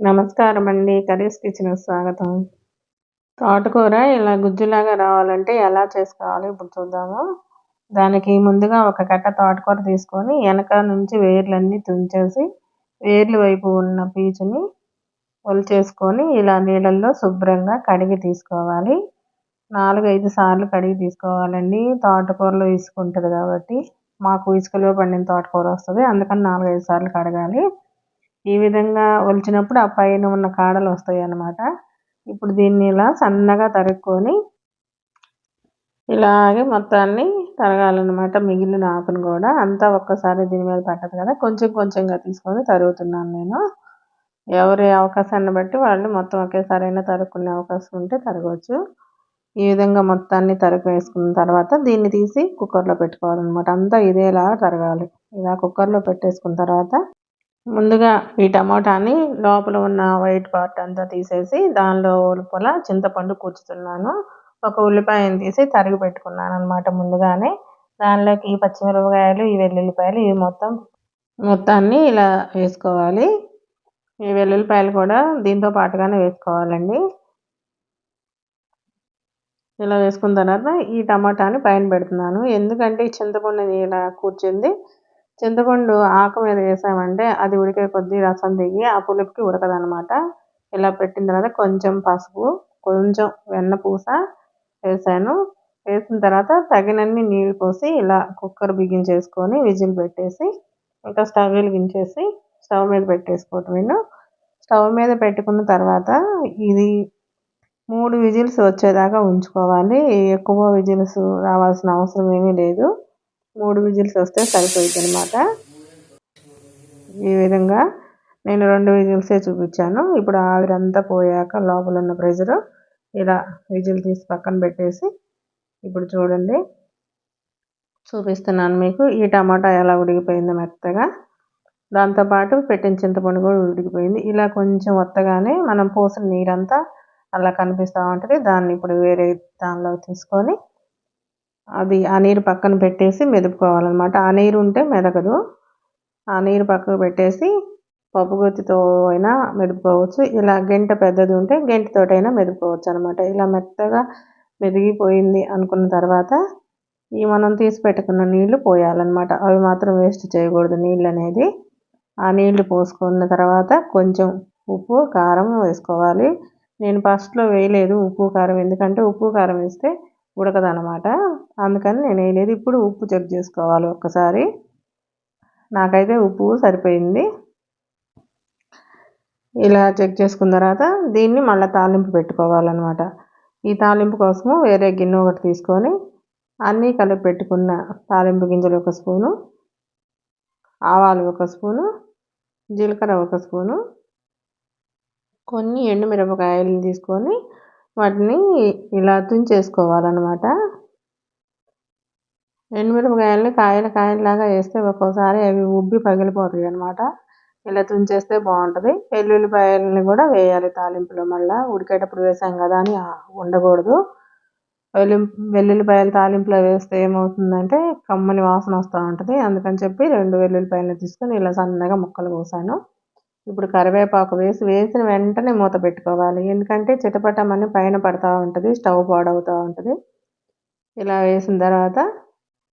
నమస్కారం అండి curries kitchen స్వాగతం. తోటకూర ఇలా గుజ్జులాగా రావాలంటే ఎలా చేసుకోవాలి? ఇప్పుడు చూద్దాము. దానికి ముందుగా ఒక కట్ట తోటకూర తీసుకొని వెనక నుంచి వేర్లన్నీ తుంచేసి వేర్లు వైపు ఉన్న పీచుని ఒలిచేసుకొని ఇలా నీళ్ళల్లో శుభ్రంగా కడిగి తీసుకోవాలి. నాలుగు ఐదు సార్లు కడిగి తీసుకోవాలండి. తోటకూరలో ఇసుక ఉంటుంది కాబట్టి మాకు ఇసుకలో పండిన తోటకూర వస్తుంది. అందుకని నాలుగు ఐదు సార్లు కడగాలి. ఈ విధంగా ఒలిచినప్పుడు ఆ పైన ఉన్న కాడలు వస్తాయి అన్నమాట. ఇప్పుడు దీన్ని ఇలా సన్నగా తరుక్కొని ఇలాగే మొత్తాన్ని తరగాలన్నమాట. మిగిలిన ఆకును కూడా. అంతా ఒక్కసారి దీని మీద పట్టదు కదా. కొంచెం కొంచెంగా తీసుకొని తరుగుతున్నాను నేను. ఎవరి అవకాశాన్ని బట్టి వాళ్ళు మొత్తం ఒకేసారి అయినా తరుక్కునే అవకాశం ఉంటే తరగవచ్చు ఈ విధంగా మొత్తాన్ని తరుగు వేసుకున్న తర్వాత దీన్ని తీసి కుక్కర్లో పెట్టుకోవాలన్నమాట. అంతా ఇదేలా తరగాలి. ఇలా కుక్కర్లో పెట్టేసుకున్న తర్వాత ముందుగా ఈ టమాటాని లోపల ఉన్న వైట్ పార్ట్ అంతా తీసేసి దానిలో లోపల చింతపండు కూర్చుతున్నాను. ఒక ఉల్లిపాయను తీసి తరిగి పెట్టుకున్నాను అనమాట ముందుగానే. దానిలోకి ఈ పచ్చిమిరపకాయలు ఈ వెల్లుల్లిపాయలు ఇవి మొత్తం మొత్తాన్ని ఇలా వేసుకోవాలి. ఈ వెల్లుల్లిపాయలు కూడా దీంతో పాటుగానే వేసుకోవాలండి. ఇలా వేసుకున్న తర్వాత ఈ టమాటాని పైన పెడుతున్నాను. ఎందుకంటే ఈ చింతపండుని ఇలా కూర్చుంది చింతపండు ఆకు మీద వేసామంటే అది ఉడికే కొద్దీ రసం దిగి ఆ పులుపుకి ఉడకదనమాట ఇలా పెట్టిన తర్వాత కొంచెం పసుపు కొంచెం వెన్న పూస వేసాను. వేసిన తర్వాత తగినన్ని నీళ్ళు పోసి ఇలా కుక్కర్ బిగించేసుకొని విజిల్ పెట్టేసి ఇంకా స్టవ్ వెలిగించేసి స్టవ్ మీద పెట్టేసుకోవటం స్టవ్ మీద పెట్టుకున్న తర్వాత ఇది మూడు విజిల్స్ వచ్చేదాకా ఉంచుకోవాలి. ఎక్కువ విజిల్స్ రావాల్సిన అవసరం ఏమీ లేదు. మూడు విజిల్స్ వస్తే సరిపోయింది అనమాట ఈ విధంగా నేను రెండు విజిల్సే చూపించాను. ఇప్పుడు ఆవిరంతా పోయాక లోపల ఉన్న ప్రెజర్ ఇలా విజిల్ తీసి పక్కన పెట్టేసి ఇప్పుడు చూడండి. చూపిస్తున్నాను మీకు. ఈ టమాటా ఎలా ఉడికిపోయిందో మెత్తగా. దాంతోపాటు పెట్టిన చింతపండు కూడా ఉడికిపోయింది. ఇలా కొంచెం వత్తగానే మనం పోసిన నీరంతా అలా కనిపిస్తూ ఉంటుంది. దాన్ని ఇప్పుడు వేరే దానిలో తీసుకొని అది ఆ నీరు పక్కన పెట్టేసి మెదుపుకోవాలన్నమాట. ఆ నీరు ఉంటే మెదగదు. ఆ నీరు పక్కకు పెట్టేసి పప్పుగొత్తితో అయినా మెదుపుకోవచ్చు. ఇలా గంట పెద్దది ఉంటే గంటతోటైనా మెదుపుకోవచ్చు అనమాట ఇలా మెత్తగా మెదిగిపోయింది అనుకున్న తర్వాత ఈ మనం తీసి పెట్టుకున్న నీళ్ళు పోయాలన్నమాట. అవి మాత్రం వేస్ట్ చేయకూడదు నీళ్ళు అనేది ఆ నీళ్ళు పోసుకున్న తర్వాత కొంచెం ఉప్పు కారం వేసుకోవాలి. నేను ఫస్ట్లో వేయలేదు ఉప్పు కారం. ఎందుకంటే ఉప్పు కారం వేస్తే ఉడకదనమాట అందుకని నేను వేయలేదు ఇప్పుడు ఉప్పు చెక్ చేసుకోవాలి ఒక్కసారి. నాకైతే ఉప్పు సరిపోయింది. ఇలా చెక్ చేసుకున్న తర్వాత దీన్ని మళ్ళీ తాలింపు పెట్టుకోవాలన్నమాట. ఈ తాలింపు కోసము వేరే గిన్నె ఒకటి తీసుకొని అన్నీ కలిపి పెట్టుకున్న తాలింపు గింజలు ఒక స్పూను ఆవాలు ఒక స్పూను జీలకర్ర ఒక స్పూను కొన్ని ఎండుమిరపకాయలు తీసుకొని వాటిని ఇలా తుంచేసుకోవాలన్నమాట ఎండుమిరపకాయలని కాయలు కాయలాగా వేస్తే ఒక్కోసారి అవి ఉబ్బి పగిలిపోతాయి అనమాట ఇలా తుంచేస్తే బాగుంటుంది. వెల్లుల్లిపాయలని కూడా వేయాలి తాలింపులో. మళ్ళీ ఉడికేటప్పుడు వేసాం కదా అని ఉండకూడదు. వెల్లు వెల్లుల్లిపాయలు తాలింపులో వేస్తే ఏమవుతుందంటే కమ్మని వాసన వస్తూ ఉంటుంది. అందుకని చెప్పి రెండు వెల్లుల్లిపాయలు తీసుకొని ఇలా సన్నగా ముక్కలు కోసాను. ఇప్పుడు కరివేపాకు వేసి వేసిన వెంటనే మూత పెట్టుకోవాలి. ఎందుకంటే చిటపటమని పైన పడుతూ ఉంటుంది స్టవ్ పాడవుతూ ఉంటుంది. ఇలా వేసిన తర్వాత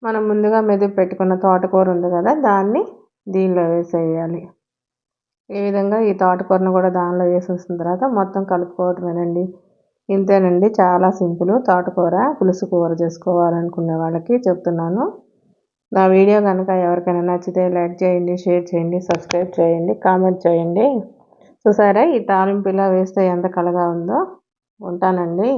మనం ముందుగా మెదుపు పెట్టుకున్న తోటకూర ఉంది కదా దాన్ని దీనిలో వేసేయాలి. ఈ విధంగా ఈ తోటకూరను కూడా దానిలో వేసేసిన తర్వాత మొత్తం కలుపుకోవటమేనండి. ఇంతేనండి చాలా సింపుల్ తోటకూర పులుసు కూర చేసుకోవాలనుకునే వాళ్ళకి చెప్తున్నాను. నా వీడియో కనుక ఎవరికైనా నచ్చితే లైక్ చేయండి షేర్ చేయండి సబ్స్క్రైబ్ చేయండి కామెంట్ చేయండి. చూసారా ఈ తాలింపు ఇలా వేస్తే ఎంత కలగా ఉందో? ఉంటానండి.